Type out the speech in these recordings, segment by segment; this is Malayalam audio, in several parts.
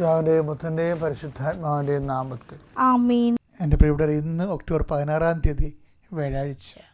പിതാവിന്റെയും പുത്രന്റെയും പരിശുദ്ധാത്മാവിന്റെയും നാമത്തിൽ ആമീൻ. എന്റെ പ്രിയപ്പെട്ടവർ ഇന്ന് ഒക്ടോബർ പതിനാറാം തീയതി വ്യാഴാഴ്ച.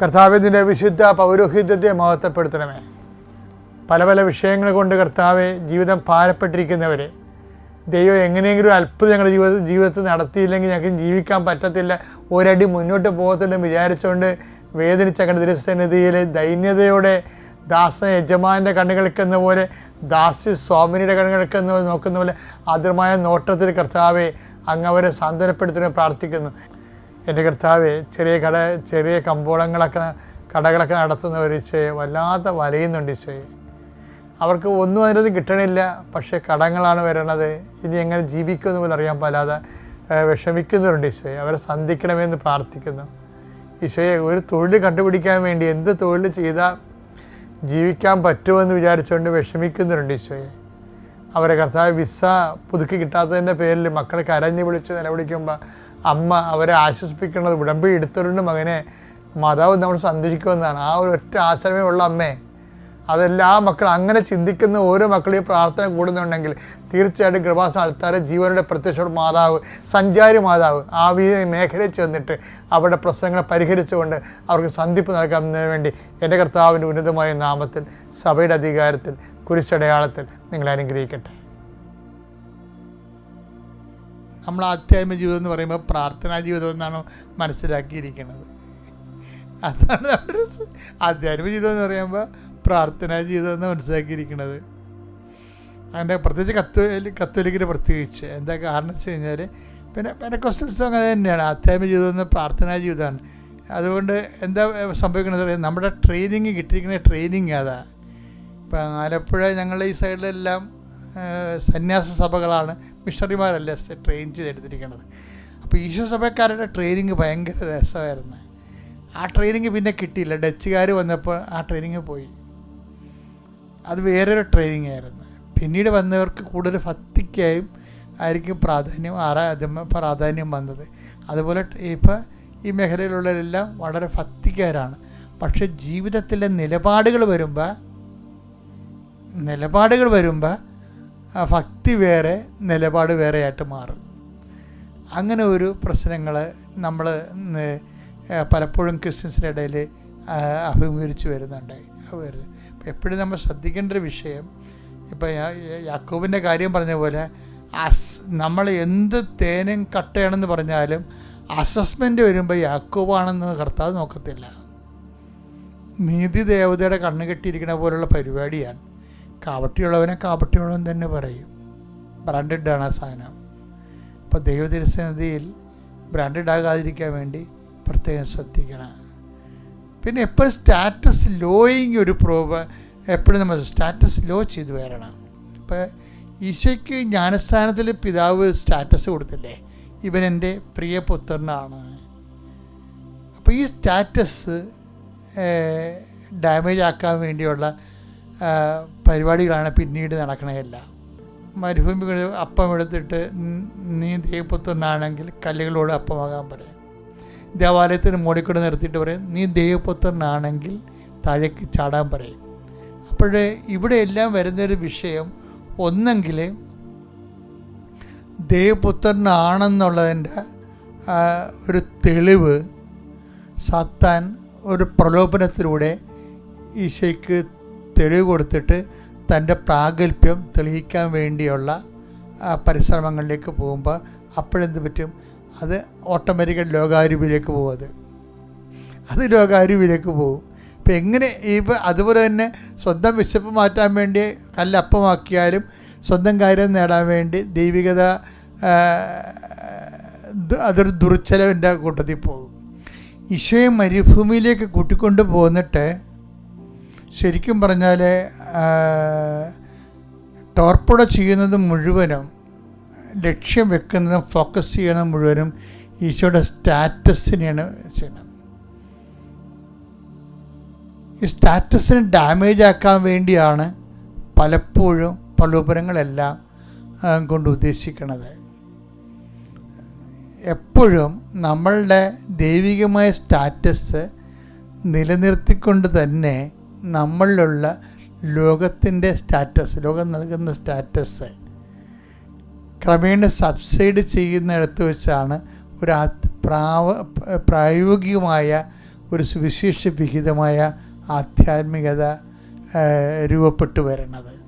കർത്താവിന്റെ വിശുദ്ധ പൗരോഹിത്യത്തെ മഹത്വപ്പെടുത്തണമേ. പല പല വിഷയങ്ങൾ കൊണ്ട് കർത്താവെ ജീവിതം ഭാരപ്പെട്ടിരിക്കുന്നവരെ ദൈവം എങ്ങനെയെങ്കിലും അല്പം ഞങ്ങളുടെ ജീവിത ജീവിതത്തിൽ നടത്തിയില്ലെങ്കിൽ ഞങ്ങൾക്ക് ജീവിക്കാൻ പറ്റത്തില്ല. ഒരടി മുന്നോട്ട് പോകത്തില്ലെന്ന് വിചാരിച്ചുകൊണ്ട് വേദനിച്ച ഞങ്ങളുടെ ദുരസന്നിധിയിൽ ദൈന്യതയോടെ ദാസ യജമാന്റെ കണ്ണുകൾക്കെന്ന പോലെ ദാസി സ്വാമിനിയുടെ കണ്ണുകൾക്കെന്ന പോലെ നോക്കുന്ന പോലെ ആദ്യമായ നോട്ടത്തിൽ കർത്താവെ അങ്ങ് അവരെ സാന്ത്വനപ്പെടുത്തുന്ന പ്രാർത്ഥിക്കുന്നു. എന്റെ കർത്താവ് ചെറിയ കട ചെറിയ കമ്പോളങ്ങളൊക്കെ കടകളൊക്കെ നടത്തുന്നവർ ഈശോയെ വല്ലാത്ത വലയുന്നുണ്ട് ഈശോയെ. അവർക്ക് ഒന്നും അതിനകത്ത് കിട്ടണില്ല പക്ഷേ കടങ്ങളാണ് വരണത്. ഇനി എങ്ങനെ ജീവിക്കുമെന്ന് പോലും അറിയാൻ പാലാതെ വിഷമിക്കുന്നവരുണ്ട് ഈശോയെ. അവരെ സന്ധിക്കണമെന്ന് പ്രാർത്ഥിക്കുന്നു. ഈശോയെ ഒരു തൊഴിൽ കണ്ടുപിടിക്കാൻ വേണ്ടി എന്ത് തൊഴിൽ ചെയ്താൽ ജീവിക്കാൻ പറ്റുമെന്ന് വിചാരിച്ചുകൊണ്ട് വിഷമിക്കുന്നവരുണ്ട് ഈശോയെ. അവരെ കർത്താവ് വിസ പുതുക്കി കിട്ടാത്തതിന്റെ പേരിൽ മക്കളെ കരഞ്ഞു വിളിച്ച് നിലവിളിക്കുമ്പോൾ അമ്മ അവരെ ആശ്വസിപ്പിക്കുന്നത് ഉടമ്പി എടുത്തിട്ടുണ്ട് മകനെ മാതാവ് നമ്മൾ സന്ദർശിക്കുമെന്നാണ് ആ ഒരു ഒറ്റ ആശ്രമേ ഉള്ള അമ്മേ. അതെല്ലാ മക്കൾ അങ്ങനെ ചിന്തിക്കുന്ന ഓരോ മക്കളെയും പ്രാർത്ഥന കൂടുന്നുണ്ടെങ്കിൽ തീർച്ചയായിട്ടും കൃപാസ ആൾക്കാർ ജീവനുടെ പ്രത്യക്ഷ മാതാവ് സഞ്ചാരി മാതാവ് ആ വീ- മേഖലയിൽ ചെന്നിട്ട് അവരുടെ പ്രശ്നങ്ങളെ പരിഹരിച്ചുകൊണ്ട് അവർക്ക് സന്ധിപ്പ് നൽകുന്നതിന് വേണ്ടി എന്റെ കർത്താവിന്റെ ഉന്നതമായ നാമത്തിൽ സഭയുടെ അധികാരത്തിൽ കുരിശടയാളത്തിൽ നിങ്ങളെ അനുഗ്രഹിക്കട്ടെ. നമ്മൾ ആധ്യാത്മിക ജീവിതം എന്ന് പറയുമ്പോൾ പ്രാർത്ഥനാ ജീവിതം എന്നാണ് മനസ്സിലാക്കിയിരിക്കുന്നത്. അതാണ് നമ്മുടെ ആധ്യാത്മിക ജീവിതം എന്ന് പറയുമ്പോൾ പ്രാർത്ഥനാ ജീവിതം എന്ന് മനസ്സിലാക്കിയിരിക്കുന്നത്. അങ്ങനെ പ്രത്യേകിച്ച് കത്തോലി കത്തോലിക്കിന് പ്രത്യേകിച്ച്. എന്താ കാരണം വെച്ച് കഴിഞ്ഞാൽ പിന്നെ പെനക്കോസ്റ്റൽസും അങ്ങനെ തന്നെയാണ്. ആധ്യാത്മിക ജീവിതം എന്ന് പ്രാർത്ഥനാ ജീവിതമാണ്. അതുകൊണ്ട് എന്താ സംഭവിക്കുന്നത് പറയുന്നത് നമ്മുടെ ട്രെയിനിങ് കിട്ടിയിരിക്കുന്ന ട്രെയിനിങ് അതാണ് ഇപ്പം ആലപ്പുഴ ഞങ്ങളുടെ ഈ സൈഡിലെല്ലാം സന്യാസ സഭകളാണ് മിഷണറിമാരല്ല ട്രെയിൻ ചെയ്തെടുത്തിരിക്കുന്നത് അപ്പോൾ ഈശോ സഭക്കാരുടെ ട്രെയിനിങ് ഭയങ്കര രസമായിരുന്നു. ആ ട്രെയിനിങ് പിന്നെ കിട്ടിയില്ല. ഡച്ചുകാർ വന്നപ്പോൾ ആ ട്രെയിനിങ് പോയി. അത് വേറൊരു ട്രെയിനിങ് ആയിരുന്നു. പിന്നീട് വന്നവർക്ക് കൂടുതൽ ഭക്തിക്കായും ആയിരിക്കും പ്രാധാന്യം ആരാധന പ്രാധാന്യം വന്നത്. അതുപോലെ ഇപ്പോൾ ഈ മേഖലയിലുള്ളവരെല്ലാം വളരെ ഭക്തിക്കാരാണ്. പക്ഷേ ജീവിതത്തിലെ നിലപാടുകൾ വരുമ്പോൾ നിലപാടുകൾ വരുമ്പോൾ ഭക്തി വേറെ നിലപാട് വേറെയായിട്ട് മാറും. അങ്ങനെ ഒരു പ്രശ്നങ്ങൾ നമ്മൾ പലപ്പോഴും ക്രിസ്ത്യൻസിന്റെ ഇടയിൽ അഭിമുഖീകരിച്ച് വരുന്നുണ്ട്. എപ്പോഴും നമ്മൾ ശ്രദ്ധിക്കേണ്ട ഒരു വിഷയം ഇപ്പോൾ യാക്കോബിന്റെ കാര്യം പറഞ്ഞ പോലെ അസ് നമ്മൾ എന്ത് തേനും കട്ടയാണെന്ന് പറഞ്ഞാലും അസസ്മെന്റ് വരുമ്പോൾ യാക്കോബാണെന്ന് കർത്താവ് നോക്കത്തില്ല. നീതി ദേവതയുടെ കണ്ണ് കെട്ടിയിരിക്കുന്ന പോലുള്ള പരിപാടിയാണ്. കാവട്ടിയുള്ളവനെ കാവട്ടിയുള്ളവൻ തന്നെ പറയും. ബ്രാൻഡഡ് ആണ് ആ സാധനം. അപ്പോൾ ദൈവതിരസന്നിധിയിൽ ബ്രാൻഡഡ് ആകാതിരിക്കാൻ വേണ്ടി പ്രത്യേകം ശ്രദ്ധിക്കണം. പിന്നെ എപ്പോഴും സ്റ്റാറ്റസ് ലോയിങ് ഒരു പ്രോബ് എപ്പോഴും നമ്മൾ സ്റ്റാറ്റസ് ലോ ചെയ്ത് വരണം. ഇപ്പോൾ ഈശോയ്ക്ക് ജ്ഞാനസ്ഥാനത്തിൽ പിതാവ് സ്റ്റാറ്റസ് കൊടുത്തില്ലേ? ഇവൻ എന്റെ പ്രിയ പുത്രനാണ്. അപ്പോൾ ഈ സ്റ്റാറ്റസ് ഡാമേജ് ആക്കാൻ വേണ്ടിയുള്ള പരിപാടികളാണ് പിന്നീട് നടക്കണതെല്ലാം മരുഭൂമികൾ അപ്പം എടുത്തിട്ട് ന- നീ ദൈവപുത്രനാണെങ്കിൽ കല്ലുകളോട് അപ്പമാകാൻ പറയും ദേവാലയത്തിന് മോടിക്കൂടെ നിർത്തിയിട്ട് പറയും നീ ദൈവപുത്രനാണെങ്കിൽ താഴേക്ക് ചാടാൻ പറയും അപ്പോഴേ ഇവിടെ എല്ലാം വരുന്നൊരു വിഷയം ഒന്നെങ്കിൽ ദൈവപുത്രനാണെന്നുള്ളതിന്റെ ഒരു തെളിവ് സത്താൻ ഒരു പ്രലോഭനത്തിലൂടെ ഈശോയ്ക്ക് തെളിവ് കൊടുത്തിട്ട് തന്റെ പ്രാഗൽഭ്യം തെളിയിക്കാൻ വേണ്ടിയുള്ള പരിശ്രമങ്ങളിലേക്ക് പോകുമ്പോൾ അപ്പോഴെന്ത് പറ്റും? അത് ഓട്ടോമാറ്റിക്കൽ ലോകാരൂപിയിലേക്ക് പോകും അത്. അത് ലോകാരൂപിയിലേക്ക് പോകും. ഇപ്പം എങ്ങനെ ഇപ്പോൾ അതുപോലെ തന്നെ സ്വന്തം വിശപ്പ് മാറ്റാൻ വേണ്ടി കല്ലപ്പമാക്കിയാലും സ്വന്തം കാര്യം നേടാൻ വേണ്ടി ദൈവികത അതൊരു ദുർച്ചലവിന്റെ കൂട്ടത്തിൽ പോകും. ഈശോയെ മരുഭൂമിയിലേക്ക് കൂട്ടിക്കൊണ്ട് പോന്നിട്ട് ശരിക്കും പറഞ്ഞാൽ ടോർപ്പുട ചെയ്യുന്നത് മുഴുവനും ലക്ഷ്യം വെക്കുന്നതും ഫോക്കസ് ചെയ്യണത് മുഴുവനും ഈശോയുടെ സ്റ്റാറ്റസിനെയാണ് ചെയ്യുന്നത്. ഈ സ്റ്റാറ്റസിന് ഡാമേജ് ആക്കാൻ വേണ്ടിയാണ് പലപ്പോഴും പ്രലോഭനങ്ങളെല്ലാം കൊണ്ട് ഉദ്ദേശിക്കുന്നത്. എപ്പോഴും നമ്മളുടെ ദൈവികമായ സ്റ്റാറ്റസ് നിലനിർത്തിക്കൊണ്ട് തന്നെ നമ്മളിലുള്ള ലോകത്തിന്റെ സ്റ്റാറ്റസ് ലോകം നൽകുന്ന സ്റ്റാറ്റസ് ക്രമേണ സബ്സൈഡ് ചെയ്യുന്നിടത്ത് വെച്ചാണ് ഒരു പ്രാവ പ്രായോഗികമായ ഒരു സുവിശേഷ വിഹിതമായ ആധ്യാത്മികത രൂപപ്പെട്ടു വരുന്നത്.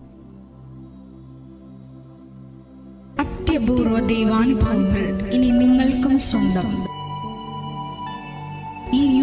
അത്യപൂർവ ദൈവാനുഭവങ്ങൾ ഇനി നിങ്ങൾക്കും സ്വന്തം. ഈ